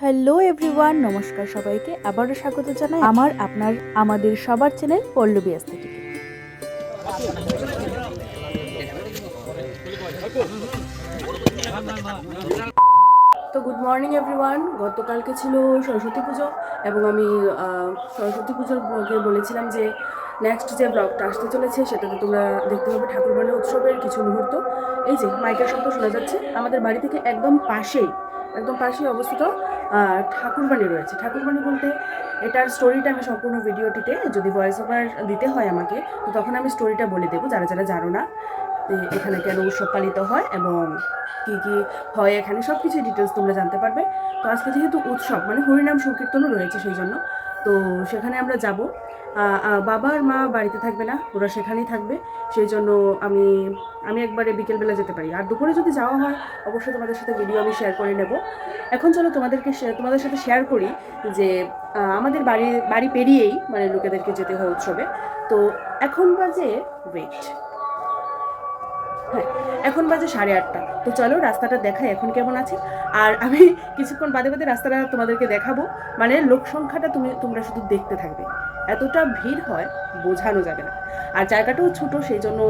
Hello everyone, নমস্কার সবাইকে। আবারও স্বাগত জানাই আমার আপনার, আমাদের সবার চ্যানেল পল্লবী আস্থেটিকে তো গুড মর্নিং এভরিওয়ান গতকালকে ছিল সরস্বতী পুজো এবং আমি সরস্বতী পুজোর ব্লগে বলেছিলাম যে নেক্সট যে ব্লগটা আসতে চলেছে সেটাতে তোমরা দেখতে পাবে ঠাকুরবাড়ি উৎসবের কিছু মুহূর্ত। এই যে, মাইকের শব্দ শোনা যাচ্ছে। আমাদের বাড়ি থেকে একদম পাশেই একদম পাশেই অবস্থিত আহ, ঠাকুরবাড়ি রয়েছে। ঠাকুরবাণী বলতে এটার স্টোরিটা আমি সম্পূর্ণ ভিডিওটিতে যদি ভয়েস ওভার দিতে হয় আমাকে তো তখন আমি স্টোরিটা বলে দেবো যারা যারা জানো না। এখানে কেন উৎসব পালিত হয় এবং কী কী হয় এখানে সব কিছু ডিটেলস তোমরা জানতে পারবে। তো আজকে যেহেতু উৎসব মানে হরিনাম সংকীর্তনও রয়েছে সেই জন্য, তো সেখানে আমরা যাব। বাবা আর মা বাড়িতে থাকবে না, ওরা সেখানেই থাকবে। সেই জন্য আমি আমি একবারে বিকেলবেলা যেতে পারি। আর দুপুরে যদি যাওয়া হয়, অবশ্যই তোমাদের সাথে ভিডিও আমি শেয়ার করে নেব। এখন চলো তোমাদেরকে তোমাদের সাথে শেয়ার করি যে আমাদের বাড়ি বাড়ি পেরিয়েই মানে লোকেদেরকে যেতে হয় উৎসবে। তো এখন বাজে ওয়েট হ্যাঁ এখন বাজে সাড়ে আটটা। তো চলো, রাস্তাটা দেখাই এখন কেমন আছে। আর আমি কিছুক্ষণ বাদে বাদে রাস্তাটা তোমাদেরকে দেখাবো। মানে লোক সংখ্যাটা তুমি, তোমরা শুধু দেখতে থাকবে। এতটা ভিড় হয়, বোঝানো যাবে না। আর জায়গাটাও ছোট, সেই জন্য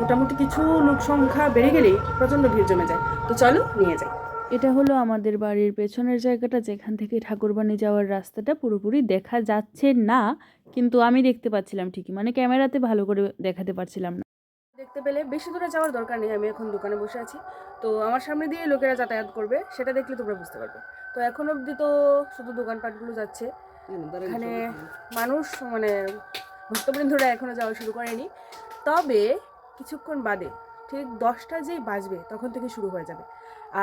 মোটামুটি কিছু লোক সংখ্যা বেড়ে গেলেই প্রচণ্ড ভিড় জমে যায়। তো চলো, নিয়ে যাই। এটা হলো আমাদের বাড়ির পেছনের জায়গাটা, যেখান থেকে ঠাকুরবাড়ি যাওয়ার রাস্তাটা পুরোপুরি দেখা যাচ্ছে না। কিন্তু আমি দেখতে পাচ্ছিলাম ঠিকই। মানে ক্যামেরাতে ভালো করে দেখাতে পারছিলাম না। দেখতে পেলে বেশি দূরে যাওয়ার দরকার নেই আমি এখন দোকানে বসে আছি। তো আমার সামনে দিয়ে লোকেরা যাতায়াত করবে সেটা দেখলে তোমরা বুঝতে পারবে। তো এখন অবধি তো শুধু দোকানপাটগুলো যাচ্ছে। এখানে মানুষ মানে ভক্তবৃন্দরা এখনও যাওয়া শুরু করেনি। তবে কিছুক্ষণ বাদে ঠিক দশটা যেই বাজবে তখন থেকে শুরু হয়ে যাবে।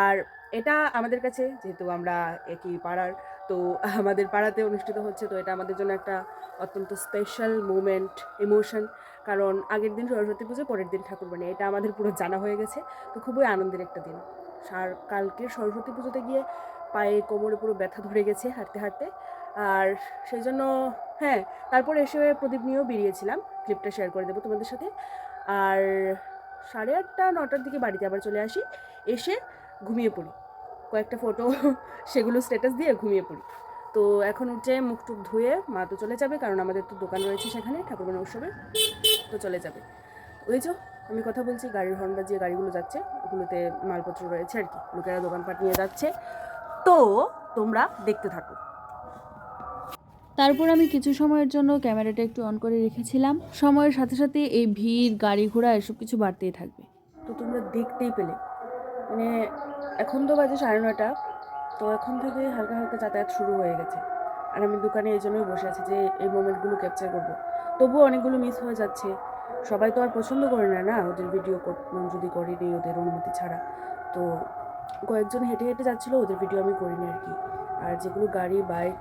আর এটা আমাদের কাছে যেহেতু আমরা একই পাড়ার তো আমাদের পাড়াতে অনুষ্ঠিত হচ্ছে, তো এটা আমাদের জন্য একটা অত্যন্ত স্পেশাল মুমেন্ট ইমোশন কারণ আগের দিন সরস্বতী পুজো, পরের দিন ঠাকুর ঠাকুরবাণী, এটা আমাদের পুরো জানা হয়ে গেছে। তো খুবই আনন্দের একটা দিন। আর কালকে সরস্বতী পুজোতে গিয়ে পায়ে কোমরে পুরো ব্যথা ধরে গেছে হাঁটতে হাঁটতে। আর সেই জন্য হ্যাঁ তারপরে এসে প্রদীপ নিয়েও বেরিয়েছিলাম। ক্লিপটা শেয়ার করে দেবো তোমাদের সাথে। আর সাড়ে আটটা, নটার দিকে বাড়িতে আবার চলে আসি। এসে ঘুমিয়ে পড়ি। কয়েকটা ফটো সেগুলো স্ট্যাটাস দিয়ে ঘুমিয়ে পড়ি। তো এখন উঠে মুখ টুক ধুয়ে মা তো চলে যাবে কারণ আমাদের তো দোকান রয়েছে সেখানে ঠাকুরবানা উৎসবে তো চলে যাবে। ওই যে আমি কথা বলছি গাড়ির হর্ন বাজিয়ে গাড়িগুলো যাচ্ছে ওগুলোতে মালপত্র রয়েছে আর কি লোকেরা দোকানপাট নিয়ে যাচ্ছে। তো তোমরা দেখতে থাকো। তারপর আমি কিছু সময়ের জন্য ক্যামেরাটা একটু অন করে রেখেছিলাম। সময়ের সাথে সাথে এই ভিড় গাড়ি ঘোড়া এসব কিছু বাড়তেই থাকবে। তো তোমরা দেখতেই পেলে। মানে এখন তো বাজে সাড়ে নয়টা, তো এখন থেকে হালকা হালকা যাতায়াত শুরু হয়ে গেছে। আর আমি দোকানে এই জন্যই বসে আছি যে এই মোমেন্টগুলো ক্যাপচার করব। তবুও অনেকগুলো মিস হয়ে যাচ্ছে। সবাই তো আর পছন্দ করে না না? ওদের ভিডিও যদি করিনি ওদের অনুমতি ছাড়া। তো কয়েকজন হেঁটে হেঁটে যাচ্ছিল, ওদের ভিডিও আমি করিনি আর কি। আর যেগুলো গাড়ি বাইক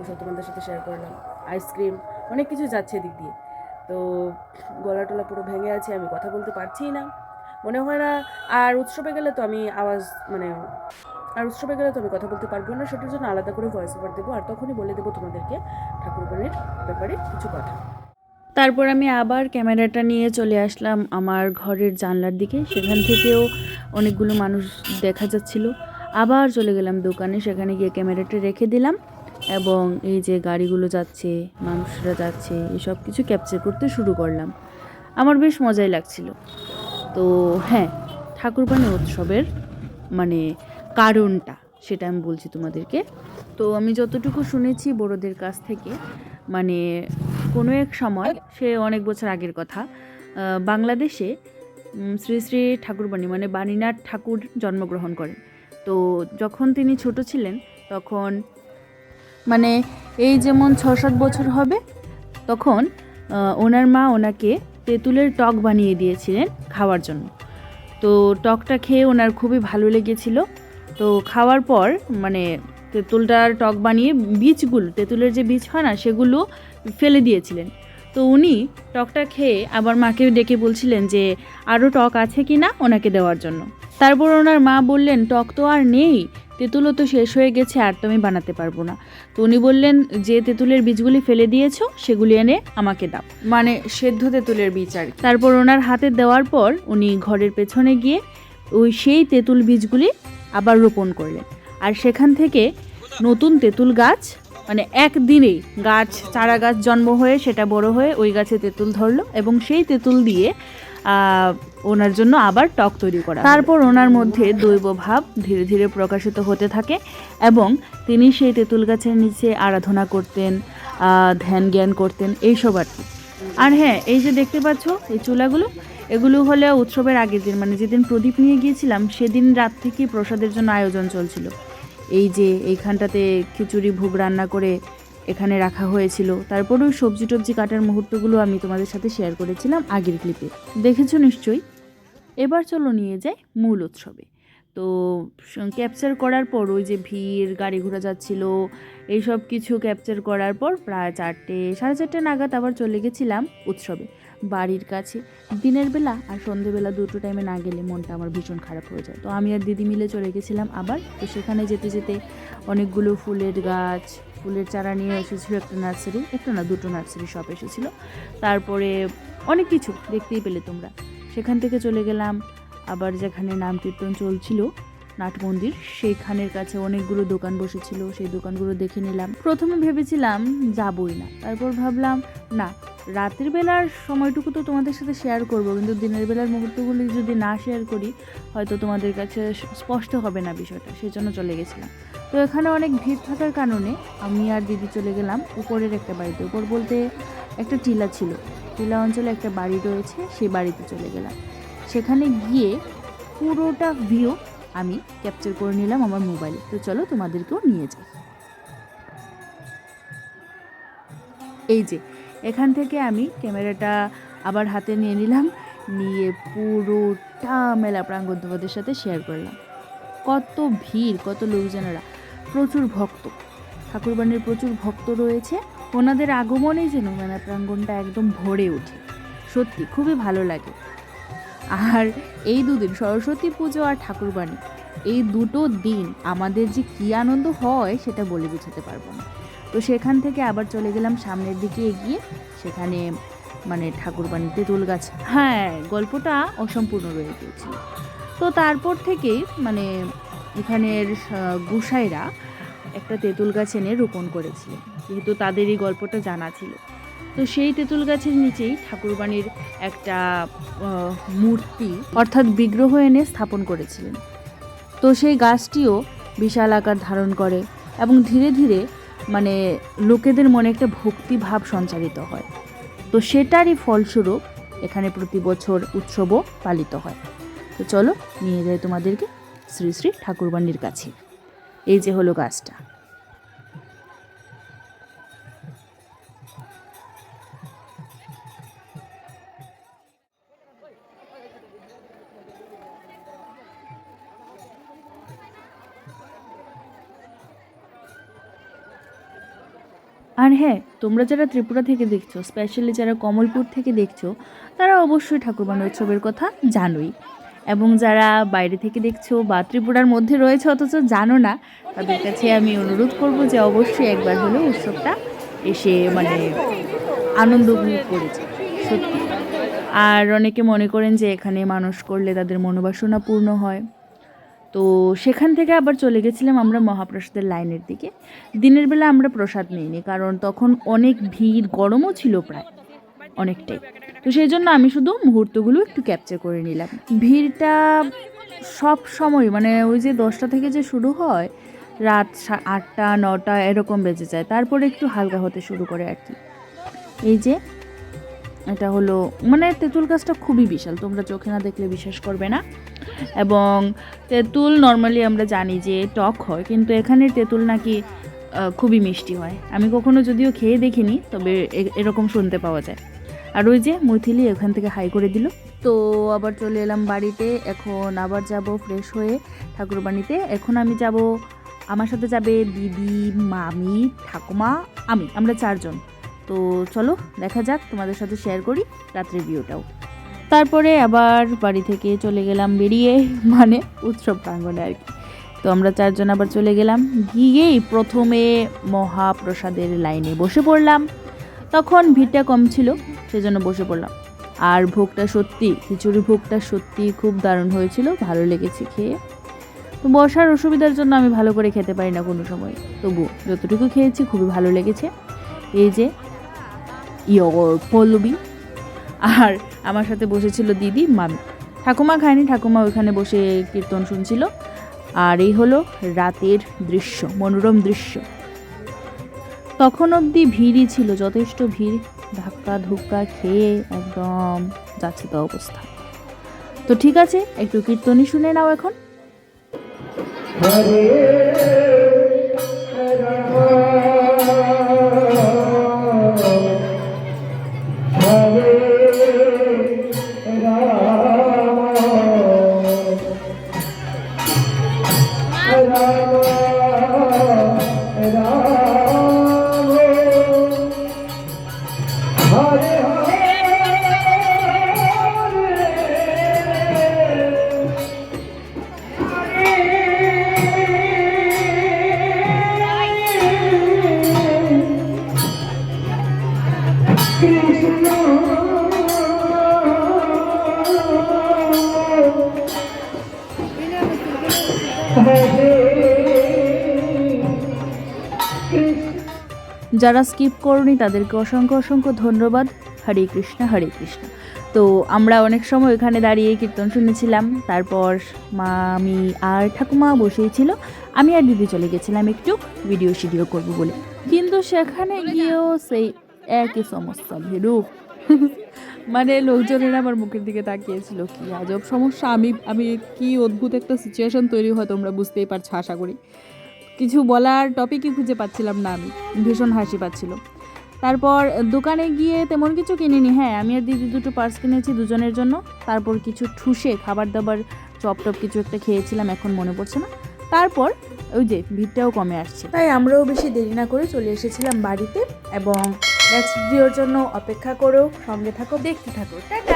ওসব তোমাদের সাথে শেয়ার করলাম। আইসক্রিম অনেক কিছু যাচ্ছে এদিক দিয়ে। তো গলা টলা পুরো ভেঙে আছে, আমি কথা বলতে পারছিই না। মনে হয় না। আর উৎসবে গেলে তো আমি আওয়াজ মানে আর উৎসবে গেলে তো আমি কথা বলতে পারব না। সেটার জন্য আলাদা করে ভয়েস ওভার দেবো। আর তখনই বলে দেবো তোমাদেরকে ঠাকুরবাড়ির ব্যাপারে কিছু কথা। তারপর আমি আবার ক্যামেরাটা নিয়ে চলে আসলাম আমার ঘরের জানলার দিকে। সেখান থেকেও অনেকগুলো মানুষ দেখা যাচ্ছিল। আবার চলে গেলাম দোকানে। সেখানে গিয়ে ক্যামেরাটা রেখে দিলাম এবং এই যে গাড়িগুলো যাচ্ছে, মানুষরা যাচ্ছে, এসব কিছু ক্যাপচার করতে শুরু করলাম। আমার বেশ মজাই লাগছিল। তো হ্যাঁ ঠাকুরবাণী উৎসবের মানে কারণটা সেটা আমি বলছি তোমাদেরকে। তো আমি যতটুকু শুনেছি বড়োদের কাছ থেকে মানে কোনো এক সময়, সে অনেক বছর আগের কথা বাংলাদেশে শ্রী শ্রী ঠাকুরবাণী মানে বাণীনাথ ঠাকুর জন্মগ্রহণ করেন। তো যখন তিনি ছোট ছিলেন, তখন মানে এই যেমন ছ সাত বছর হবে, তখন ওনার মা ওনাকে তেঁতুলের টক বানিয়ে দিয়েছিলেন খাওয়ার জন্য। তো টকটা খেয়ে ওনার খুবই ভালো লেগেছিল। তো খাওয়ার পর মানে তেঁতুলটার টক বানিয়ে বীজগুলো, তেঁতুলের যে বীজ হয় না, সেগুলো ফেলে দিয়েছিলেন। তো উনি টকটা খেয়ে আবার মাকে ডেকে বলছিলেন যে আরও টক আছে কি না ওনাকে দেওয়ার জন্য? তারপর ওনার মা বললেন, টক তো আর নেই তেঁতুলও তো শেষ হয়ে গেছে আর তো আমি বানাতে পারব না। তো উনি বললেন যে তেঁতুলের বীজগুলি ফেলে দিয়েছ সেগুলি এনে আমাকে দাও। মানে সেদ্ধ তেঁতুলের বীজ আর তারপর ওনার হাতে দেওয়ার পর উনি ঘরের পেছনে গিয়ে ওই সেই তেঁতুল বীজগুলি আবার রোপণ করলেন। আর সেখান থেকে নতুন তেঁতুল গাছ মানে একদিনেই গাছ চারা গাছ জন্ম হয়ে সেটা বড় হয়ে ওই গাছে তেঁতুল ধরলো এবং সেই তেঁতুল দিয়ে ওনার জন্য আবার টক তৈরি করা তারপর ওনার মধ্যে দৈব ভাব ধীরে ধীরে প্রকাশিত হতে থাকে এবং তিনি সেই তেঁতুল গাছের নিচে আরাধনা করতেন ধ্যান জ্ঞান করতেন, এইসব আর কি। আর হ্যাঁ এই যে দেখতে পাচ্ছ এই চুলাগুলো, এগুলো হলে উৎসবের আগের দিন মানে যেদিন প্রদীপ নিয়ে গিয়েছিলাম সেদিন রাত থেকেই প্রসাদের জন্য আয়োজন চলছিল। এই যে এইখানটাতে খিচুড়ি, ভোগ রান্না করে এখানে রাখা হয়েছিল। তারপরেও সবজি টবজি কাটার মুহূর্তগুলো আমি তোমাদের সাথে শেয়ার করেছিলাম আগের ক্লিপে দেখেছ নিশ্চয়ই? এবার চলো নিয়ে যাই মূল উৎসবে। তো ক্যাপচার করার পর ওই যে ভিড়, গাড়ি ঘোড়া যাচ্ছিল, এইসব কিছু ক্যাপচার করার পর প্রায় চারটে, সাড়ে চারটে নাগাদ আবার চলে গেছিলাম উৎসবে, বাড়ির কাছে। দিনের বেলা আর সন্ধেবেলা দুটো টাইমে না গেলে মনটা আমার ভীষণ খারাপ হয়ে যায়। তো আমি আর দিদি মিলে চলে গেছিলাম আবার। তো সেখানে যেতে যেতে অনেকগুলো ফুলের গাছ, ফুলের চারা নিয়ে এসেছিল একটা নার্সারি, একটা না, দুটো নার্সারি শপ এসেছিল। তারপরে অনেক কিছু দেখতেই পেলে তোমরা। সেখান থেকে চলে গেলাম। আবার যেখানে নাম কীর্তন চলছিল, নাট মন্দির, সেইখানের কাছে অনেকগুলো দোকান বসেছিল, সেই দোকানগুলো দেখে নিলাম। প্রথমে ভেবেছিলাম যাবই না। তারপর ভাবলাম, না, রাতের বেলার সময়টুকু তো তোমাদের সাথে শেয়ার করব, কিন্তু দিনের বেলার মুহূর্তগুলি যদি না শেয়ার করি, হয়তো তোমাদের কাছে স্পষ্ট হবে না বিষয়টা। সেই জন্য চলে গেছিলাম। তো এখানে অনেক ভিড় থাকার কারণে আমি আর দিদি চলে গেলাম উপরের একটা বাড়িতে। উপর বলতে একটা টিলা ছিল। টিলা অঞ্চলে একটা বাড়ি রয়েছে, সেই বাড়িতে চলে গেলাম। সেখানে গিয়ে পুরোটা ভিউ আমি ক্যাপচার করে নিলাম আমার মোবাইলে তো চলো তোমাদেরকেও নিয়ে যাই। এই যে, এখান থেকে আমি ক্যামেরাটা আবার হাতে নিয়ে নিলাম, নিয়ে পুরোটা মেলা প্রাঙ্গণ তোমাদের সাথে শেয়ার করলাম। কত ভিড়, কত লোকজনেরা, প্রচুর ভক্ত। ঠাকুরবাণীর প্রচুর ভক্ত রয়েছে। ওনাদের আগমনেই যেন মেলা প্রাঙ্গণটা একদম ভরে ওঠে। সত্যি, খুবই ভালো লাগে। আর এই দুদিন সরস্বতী পুজো আর ঠাকুরবাণী, এই দুটো দিন আমাদের যে কী আনন্দ হয় সেটা বলে বোঝাতে পারব না। তো সেখান থেকে আবার চলে গেলাম সামনের দিকে এগিয়ে, সেখানে মানে ঠাকুরবাণীতে তুল গাছ হ্যাঁ গল্পটা অসম্পূর্ণ রয়ে গিয়েছিল। তো তারপর থেকেই মানে এখানের গুসাইরা একটা তেঁতুল গাছ এনে রোপণ করেছিল। যেহেতু তাদের এই গল্পটা জানা ছিল। তো সেই তেঁতুল গাছের নিচেই ঠাকুরবাণীর একটা মূর্তি অর্থাৎ বিগ্রহ এনে স্থাপন করেছিলেন। তো সেই গাছটিও বিশাল আকার ধারণ করে এবং ধীরে ধীরে মানে লোকেদের মনে একটা ভক্তিভাব সঞ্চারিত হয়। তো সেটারই ফলস্বরূপ এখানে প্রতি বছর উৎসবও পালিত হয়। তো চলো নিয়ে যাই তোমাদেরকে শ্রী শ্রী ঠাকুরবাণীর কাছে। এই যে হলো গাছটা। আর হ্যাঁ তোমরা যারা ত্রিপুরা থেকে দেখছ স্পেশালি যারা কমলপুর থেকে দেখছ, তারা অবশ্যই ঠাকুরবাণী উৎসবের কথা জানোই। এবং যারা বাইরে থেকে দেখছ বা ত্রিপুরার মধ্যে রয়েছে অথচ জানো না, তাদের কাছে আমি অনুরোধ করব যে অবশ্যই একবার হলেও উৎসবটা এসে মানে আনন্দ উপভোগ করেছে সত্যি। আর অনেকে মনে করেন যে এখানে মানুষ করলে তাদের মনোবাসনা পূর্ণ হয়। তো সেখান থেকে আবার চলে গেছিলাম আমরা মহাপ্রসাদের লাইনের দিকে। দিনের বেলা আমরা প্রসাদ নিইনি, কারণ তখন অনেক ভিড়, গরমও ছিল প্রায় অনেকটাই। তো সেই জন্য আমি শুধু মুহূর্তগুলো একটু ক্যাপচার করে নিলাম। ভিড়টা সব সময় মানে ওই যে দশটা থেকে যে শুরু হয়, রাত আটটা, নটা এরকম বেজে যায়। তারপরে একটু হালকা হতে শুরু করে আর কি। এই যে, এটা হলো মানে তেঁতুল গাছটা খুবই বিশাল, তোমরা চোখে না দেখলে বিশ্বাস করবে না। এবং তেঁতুল নর্মালি আমরা জানি যে টক হয়, কিন্তু এখানে তেঁতুল নাকি খুবই মিষ্টি হয়। আমি কখনো যদিও খেয়ে দেখিনি, তবে এরকম শুনতে পাওয়া যায়। আর ওই যে মৈথিলি এখান থেকে হাই করে দিল। তো আবার চলে এলাম বাড়িতে, এখন আবার যাব ফ্রেশ হয়ে ঠাকুরবাড়িতে। এখন আমি যাব, আমার সাথে যাবে দিদি, মামি, ঠাকুমা, আমি, আমরা চারজন। তো চলো, দেখা যাক, তোমাদের সাথে শেয়ার করি রাত্রের ভিউটাও। তারপরে আবার বাড়ি থেকে চলে গেলাম বেরিয়ে মানে উৎসব প্রাঙ্গণে আর কি। তো আমরা চারজন আবার চলে গেলাম, গিয়েই প্রথমে মহাপ্রসাদের লাইনে বসে পড়লাম। তখন ভিড়টা কম ছিল সেজন্য বসে পড়লাম। আর ভোগটা সত্যি, খিচুড়ি ভোগটা সত্যি খুব দারুণ হয়েছিল, ভালো লেগেছে খেয়ে। তো বসার অসুবিধার জন্য আমি ভালো করে খেতে পারি না কোনো সময়। তবু যতটুকু খেয়েছি খুবই ভালো লেগেছে। এই যে ইয়র পল্লবী আর আমার সাথে বসেছিল দিদি, মামি। ঠাকুমা খায়নি, ঠাকুমা ওইখানে বসে কীর্তন শুনছিল। আর এই হলো রাতের দৃশ্য, মনোরম দৃশ্য। তখন অবধি ভিড়ই ছিল, যথেষ্ট ভিড়। ধাক্কা ধুক্কা খেয়ে একদম যাচ্ছে তো অবস্থা। তো ঠিক আছে, একটু কীর্তনই শুনে নাও এখন। যারা স্কিপ করনি তাদেরকে অসংখ্য অসংখ্য ধন্যবাদ। হরে কৃষ্ণ হরে কৃষ্ণ। তো আমরা অনেক সময় এখানে দাঁড়িয়ে কীর্তন শুনেছিলাম। তারপর মা আমি আর ঠাকুমা বসেই ছিল। আমি আর দিদি চলে গেছিলাম একটু ভিডিও শিডিও করব বলে। কিন্তু সেখানে গিয়েও সেই একই সমস্যা ভেরু। মানে লোকজনের আমার মুখের দিকে তাকিয়েছিল কি আজব সমস্যা। আমি আমি কি অদ্ভুত একটা সিচুয়েশন তৈরি হয় তোমরা বুঝতেই পারছ আশা করি। কিছু বলার টপিকই খুঁজে পাচ্ছিলাম না আমি। ভীষণ হাসি পাচ্ছিল। তারপর দোকানে গিয়ে তেমন কিছু কিনিনি। হ্যাঁ আমি আর দিদি দুটো পার্স কিনেছি দুজনের জন্য। তারপর কিছু ঠুসে খাবার দাবার চপ টপ কিছু একটা খেয়েছিলাম, এখন মনে পড়ছে না। তারপর ওই যে ভিড়টাও কমে আসছে। তাই আমরাও বেশি দেরি না করে চলে এসেছিলাম বাড়িতে এবং নেক্সট ভিডিওর জন্য অপেক্ষা করো, সঙ্গে থাকো, দেখতে থাকো। টাটা!